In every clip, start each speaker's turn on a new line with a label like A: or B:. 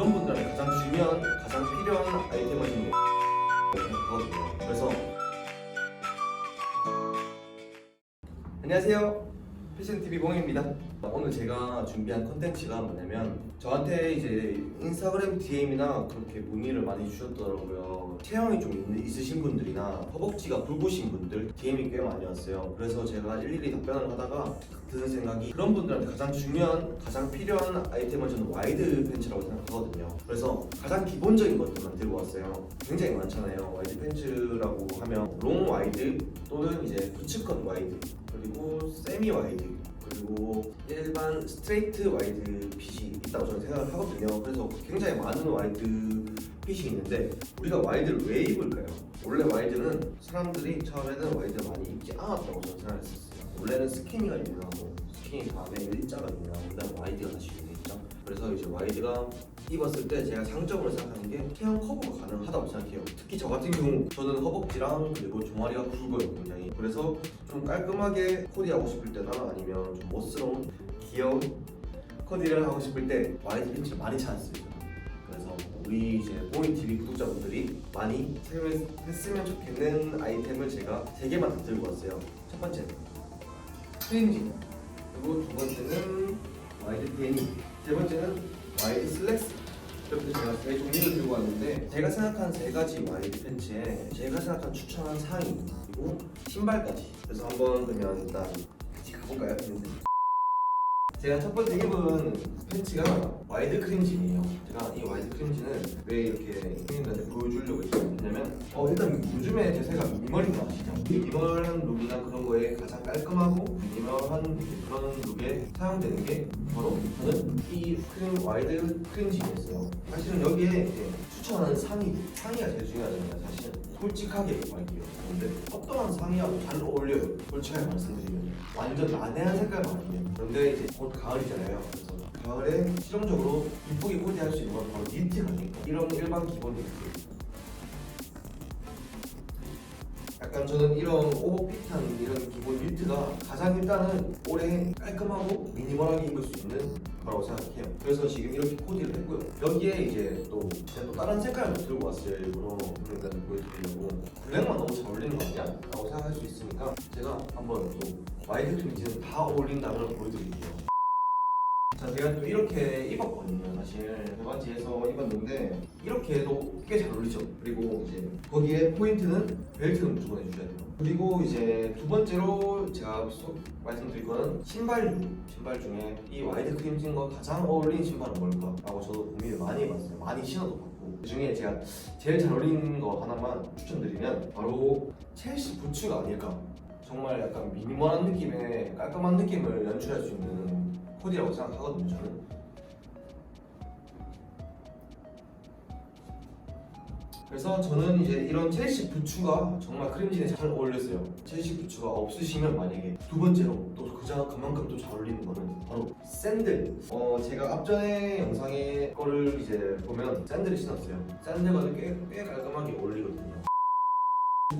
A: 그런 분들한테 가장 중요한, 가장 필요한 아이템을 거든요. 그래서 안녕하세요. 패션 TV 봉입니다. 오늘 제가 준비한 컨텐츠가 뭐냐면 저한테 이제 인스타그램 DM이나 그렇게 문의를 많이 주셨더라고요. 체형이 좀 있- 있으신 분들이나 허벅지가 굵으신 분들 DM이 꽤 많이 왔어요. 그래서 제가 일일이 답변을 하다가 드는 생각이 그런 분들한테 가장 중요한, 가장 필요한 아이템은 저는 와이드 팬츠라고 생각하거든요. 그래서 가장 기본적인 것들만 들고 왔어요. 굉장히 많잖아요. 와이드 팬츠라고 하면 롱 와이드 또는 이제 부츠컷 와이드 그리고 세미 와이드 그리고 일반 스트레이트 와이드 핏이 있다고 저는 생각을 하거든요. 그래서 굉장히 많은 와이드 핏이 있는데 우리가 와이드를 왜 입을까요? 원래 와이드는 사람들이 처음에는 와이드 많이 입지 않았다고 저는 생각했었어요. 원래는 스키니가 유명하고 스키니 다음에 일자가 그다음 와이드가 다시 유명했죠. 그래서 이제 와이드가 입었을 때 제가 장점으로 생각하는 게 체형 커버가 가능하다고 생각해요. 특히 저 같은 경우 저는 허벅지랑 그리고 종아리가 굵어요 굉장히. 그래서 좀 깔끔하게 코디하고 싶을 때나 아니면 좀 멋스러운 귀여운 코디를 하고 싶을 때 와이드 팬츠를 많이 찾았어요. 그래서 우리 이제 보이 TV 구독자분들이 많이 사용했으면 좋겠는 아이템을 제가 세 개만 다 들고 왔어요. 첫 번째는 프린지, 그리고 두 번째는 와이드 데니, 세 번째는 와이드 슬랙스. 이렇게 제가 세 종류를 들고 왔는데 제가 생각한 세 가지 와이드 팬츠에 제가 생각한 추천한 상의 그리고 신발까지. 그래서 한번 그러면 일단 같이 가볼까요? 제가 첫 번째 입은 팬츠가 와이드 크림진이에요. 제가 이 와이드 크림진을 왜 이렇게 형님들한테 보여주려고 했냐면 어 일단 요즘에 제 색깔 미니멀인 거 아시죠? 이 미니멀한 룩이나 그런 거에 가장 깔끔하고 미니멀한 그런 룩에 사용되는 게 바로 저는 이 크림 와이드 크림진이었어요. 사실은 여기에 추천하는 상의 상의가 제일 중요하잖아요. 사실 솔직하게 말게요. 근데 어떠한 상의하고 잘 어울려요. 솔직하게 말씀드리면 완전 난해한 색깔만 아니에요. 그런데 이제 곧 가을이잖아요. 그래서 가을에 실용적으로 이쁘게 코디할 수 있는 건 바로 니트 아닐까? 이런 일반 기본 니트. 약간 저는 이런 오버핏한 이런 기본 니트가 가장 일단은 올해 깔끔하고 미니멀하게 입을 수 있는 거라고 생각해요. 그래서 지금 이렇게 코디를 했고요. 여기에 이제 또 제가 또 다른 색깔을 들고 왔어요. 일부러 그러니까 보여드리려고 블랙만 너무 잘 어울리는 거 아니야? 라고 생각할 수 있으니까 제가 한번 또 와이드 크림지는 다 어울린다면 보여드릴게요. 자, 제가 또 이렇게 입었거든요. 사실 대바지에서 입었는데 이렇게 해도 꽤 잘 어울리죠. 그리고 이제 거기에 포인트는 벨트는 무조건 해주셔야 돼요. 그리고 이제 두 번째로 제가 소- 말씀드릴 거는 신발 신발 중에 이 와이드 크림진과 가장 어울리는 신발은 뭘까? 라고 저도 고민을 많이 해봤어요. 많이 신어도 봤고 그 중에 제가 제일 잘 어울리는 거 하나만 추천드리면 바로 첼시 부츠가 아닐까. 정말 약간 미니멀한 느낌의 깔끔한 느낌을 연출할 수 있는 코디라고 생각하거든요 저는. 그래서 저는 이제 이런 첼시 부츠가 정말 크림진에 잘 어울렸어요. 첼시 부츠가 없으시면 만약에 두 번째로 또 그자 그만큼 또 잘 어울리는 거는 바로 샌들. 어 제가 앞전에 영상에 거를 이제 보면 샌들을 신었어요. 샌들과 꽤, 꽤 깔끔하게 어울리거든요. 두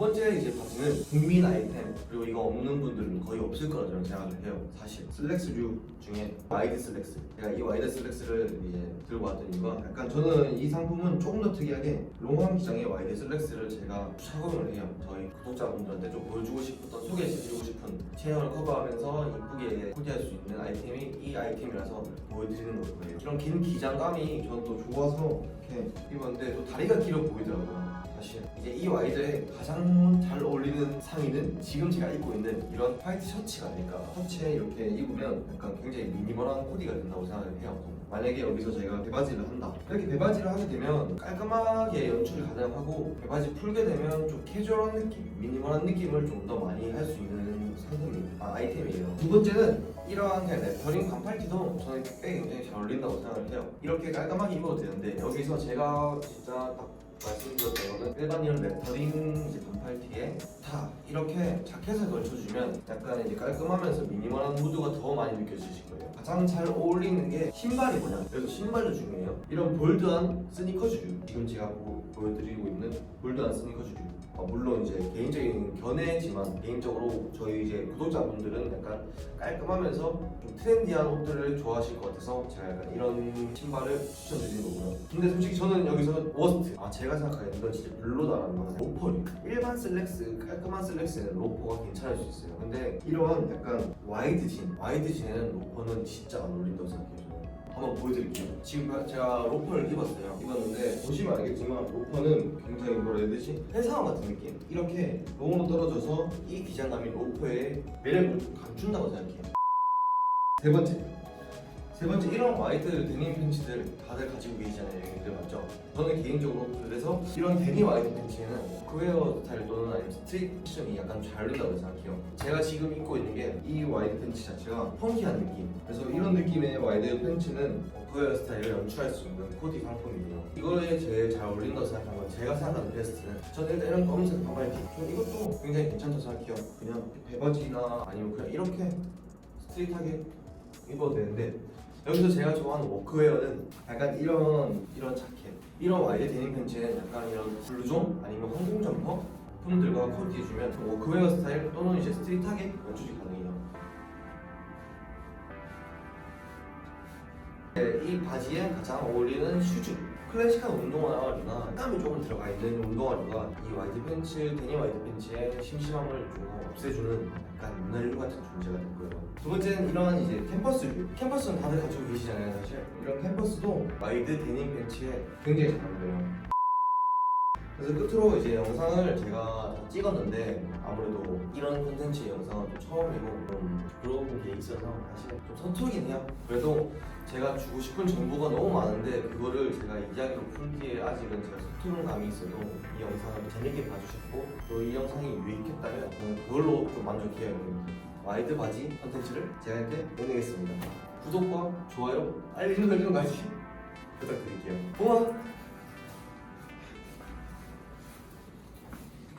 A: 번째 이제 바지는 국민 아이템 그리고 이거 없는 분들은 거의 없을 거라 저는 생각을 해요 사실. 슬랙스류 중에 와이드 슬랙스. 제가 이 와이드 슬랙스를 이제 들고 왔던 이유가 약간 저는 이 상품은 조금 더 특이하게 롱함 기장의 와이드 슬랙스를 제가 착용을 해요. 저희 구독자분들한테 좀 보여주고 싶었던 소개해주고 싶은 체형을 커버하면서 이쁘게 코디할 수 있는 아이템이 이 아이템이라서 보여드리는 거예요. 이런 긴 기장감이 저는 또 좋아서 이렇게 입었는데 또 다리가 길어 보이더라고요 사실 이제 이 와이드에 가장 잘 어울리는 상의는 지금 제가 입고 있는 이런 화이트 셔츠가 아닐까. 셔츠에 이렇게 입으면 약간 굉장히 미니멀한 코디가 된다고 생각을 해요. 만약에 여기서 제가 배바지를 한다. 이렇게 배바지를 하게 되면 깔끔하게 연출이 가능하고 배바지 풀게 되면 좀 캐주얼한 느낌 미니멀한 느낌을 좀 더 많이 할 수 있는 상품이 아, 아이템이에요. 두 번째는 이러한 레터링 반팔티도 저는 꽤 굉장히 잘 어울린다고 생각을 해요. 이렇게 깔끔하게 입어도 되는데 여기서 제가 진짜 딱 말씀드렸던 거는 일반 이런 레터링 이제 반팔티에 다 이렇게 자켓을 걸쳐주면 약간 이제 깔끔하면서 미니멀한 무드가 더 많이 느껴지실 거예요. 가장 잘 어울리는 게 신발이 뭐냐. 그래서 신발도 중요해요. 이런 볼드한 스니커즈류. 지금 제가 보, 보여드리고 있는 볼드한 스니커즈류. 어, 물론 이제 개인적인 견해지만 개인적으로 저희 이제 구독자분들은 약간 깔끔하면서 좀 트렌디한 옷들을 좋아하실 것 같아서 제가 약간 이런 신발을 추천드리는 거고요. 근데 솔직히 저는 여기서 워스트 아 제가 생각하기엔 이건 진짜 별로다라는 거는 로퍼류 일반 슬랙스 깔끔한 슬랙스는 로퍼가 괜찮을 수 있어요. 근데 이런 약간 와이드 진 와이드 진에는 로퍼는 진짜 안 어울린다고 생각해요 한번 보여드릴게요. 지금 제가 로퍼를 입었어요. 입었는데 보시면 알겠지만 로퍼는 굉장히 뭐라 해야 되지? 회사원 같은 느낌. 이렇게 롱으로 떨어져서 이 기장감이 로퍼의 매력을 좀 감춘다고 생각해요. 세 번째 세 번째 이런 와이드 데님 팬츠들 다들 가지고 계시잖아요. 여러분들 맞죠? 저는 개인적으로 그래서 이런 데님 와이드 팬츠에는 워크웨어 스타일 또는 아니면 스트릿 패션이 약간 잘 어울린다고 생각해요. 제가 지금 입고 있는 게 이 와이드 팬츠 자체가 펑키한 느낌. 그래서 이런 느낌의 와이드 팬츠는 워크웨어 스타일을 연출할 수 있는 코디 상품이에요. 이거에 제일 잘 어울린다고 생각한 건 제가 생각하는 베스트는 저는 일단 이런 검은색 반바지 저 이것도 굉장히 괜찮다고 생각해요. 그냥 배바지나 아니면 그냥 이렇게 스트릿하게 입어도 되는데 여기서 제가 좋아하는 워크웨어는 약간 이런 이런 자켓 이런 와이드 데님 팬츠는 약간 이런 블루존 아니면 항공 점퍼 품들과 코디해주면 좀 워크웨어 스타일 또는 이제 스트릿하게 연출이 가능해요. 네, 이 바지에 가장 어울리는 슈즈 클래식한 운동화류나 땀이 조금 들어가 있는 운동화류가 이 와이드 팬츠, 데님 와이드 팬츠의 심심함을 좀 없애주는 약간 문화류 같은 존재가 될 거예요. 두 번째는 이런 이제 캠퍼스류. 캠퍼스는 다들 가지고 계시잖아요, 사실. 이런 캠퍼스도 와이드 데님 팬츠에 굉장히 잘 어울려요. 그래서 끝으로 이제 영상을 제가 다 찍었는데 아무래도 이런 콘텐츠 영상은 또 처음이고 있어서 사실 좀 서투르긴 해요. 그래도 제가 주고 싶은 정보가 너무 많은데 그거를 제가 이야기로 풀기에 아직은 제가 서투른 감이 있어도 이 영상을 재밌게 봐주셨고 또 이 영상이 유익했다면 저는 그걸로 좀 만족해요. 와이드 바지 콘텐츠를 제가 이렇게 보내겠습니다. 구독과 좋아요, 알림 설정까지 부탁드릴게요. 고마워.